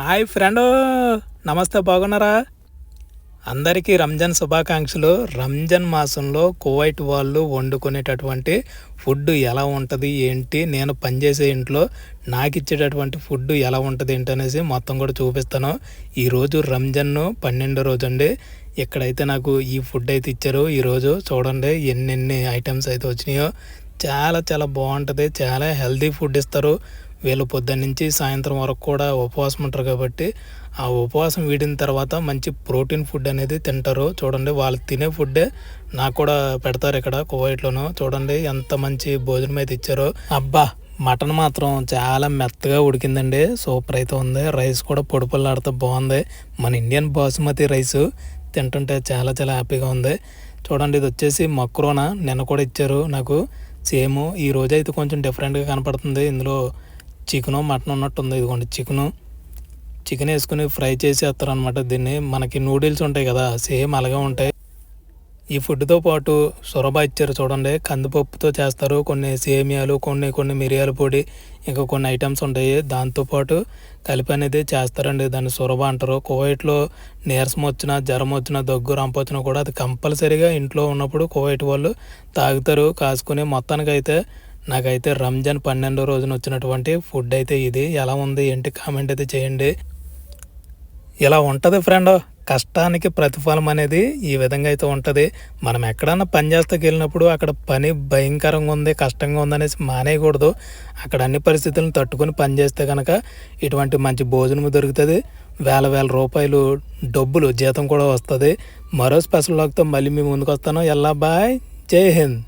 Hi friend. నమస్తే బాగున్నారా? అందరికీ రంజాన్ శుభాకాంక్షలు. రంజాన్ మాసంలో కువైట్ వాళ్ళు వండుకునేటటువంటి ఫుడ్ ఎలా ఉంటుంది ఏంటి నేను పనిచేసే ఇంట్లో నాకు ఇచ్చేటటువంటి ఫుడ్ ఎలా ఉంటుంది ఏంటి అనేసి మొత్తం కూడా చూపిస్తాను. ఈరోజు రంజాన్ పన్నెండో రోజు అండి. ఇక్కడైతే నాకు ఈ ఫుడ్ అయితే ఇచ్చారు. ఈరోజు చూడండి ఎన్నెన్ని ఐటమ్స్ అయితే వచ్చినాయో. చాలా చాలా బాగుంటుంది. చాలా హెల్తీ ఫుడ్ ఇస్తారు. వీళ్ళు పొద్దున్న నుంచి సాయంత్రం వరకు కూడా ఉపవాసం ఉంటారు కాబట్టి ఆ ఉపవాసం వీడిన తర్వాత మంచి ప్రోటీన్ ఫుడ్ అనేది తింటారు. చూడండి వాళ్ళు తినే ఫుడ్డే నాకు కూడా పెడతారు ఇక్కడ కువైట్లోను. చూడండి ఎంత మంచి భోజనం అయితే ఇచ్చారో. అబ్బా మటన్ మాత్రం చాలా మెత్తగా ఉడికిందండి. సూపర్ అయితే ఉంది. రైస్ కూడా పొడిపొల్లాడితే బాగుంది. మన ఇండియన్ బాసుమతి రైస్ తింటుంటే చాలా చాలా హ్యాపీగా ఉంది. చూడండి ఇది వచ్చేసి మక్రోనా. నిన్న కూడా ఇచ్చారు నాకు. సేమ్ ఈ రోజు అయితే కొంచెం డిఫరెంట్గా కనపడుతుంది. ఇందులో చికెను మటన్ ఉన్నట్టుంది. ఇదిగోండి చికెను. చికెన్ వేసుకుని ఫ్రై చేసేస్తారు అనమాట దీన్ని. మనకి నూడిల్స్ ఉంటాయి కదా సేమ్ అలాగే ఉంటాయి. ఈ ఫుడ్తో పాటు సొరబా ఇచ్చారు చూడండి. కందిపప్పుతో చేస్తారు. కొన్ని సేమియాలు కొన్ని కొన్ని మిరియాల పొడి ఇంకా కొన్ని ఐటమ్స్ ఉంటాయి. దాంతోపాటు కలిపి అనేది చేస్తారండి. దాన్ని సొరబ అంటారు. కువైట్లో నీరసం వచ్చినా జ్వరం వచ్చినా దగ్గు రంపొచ్చినా కూడా అది కంపల్సరీగా ఇంట్లో ఉన్నప్పుడు కువైట్ వాళ్ళు తాగుతారు. కాసుకుని మొత్తానికి అయితే నాకైతే రంజాన్ పన్నెండో రోజున వచ్చినటువంటి ఫుడ్ అయితే ఇది. ఎలా ఉంది? ఏంటి? కామెంట్ అయితే చేయండి. ఇలా ఉంటుంది ఫ్రెండ్? కష్టానికి ప్రతిఫలం అనేది ఈ విధంగా అయితే ఉంటుంది. మనం ఎక్కడన్నా పని చేస్తాకి వెళ్ళినప్పుడు అక్కడ పని భయంకరంగా ఉంది కష్టంగా ఉంది అనేసి మానేయకూడదు. అక్కడ అన్ని పరిస్థితులను తట్టుకొని పని చేస్తే కనుక ఇటువంటి మంచి భోజనం దొరుకుతుంది. వేల వేల రూపాయలు డబ్బులు జీతం కూడా వస్తుంది. మరో స్పెషల్ లాగ్తో మళ్ళీ మీ ముందుకు వస్తాను ఎల్లా బాయ్. జై హింద్.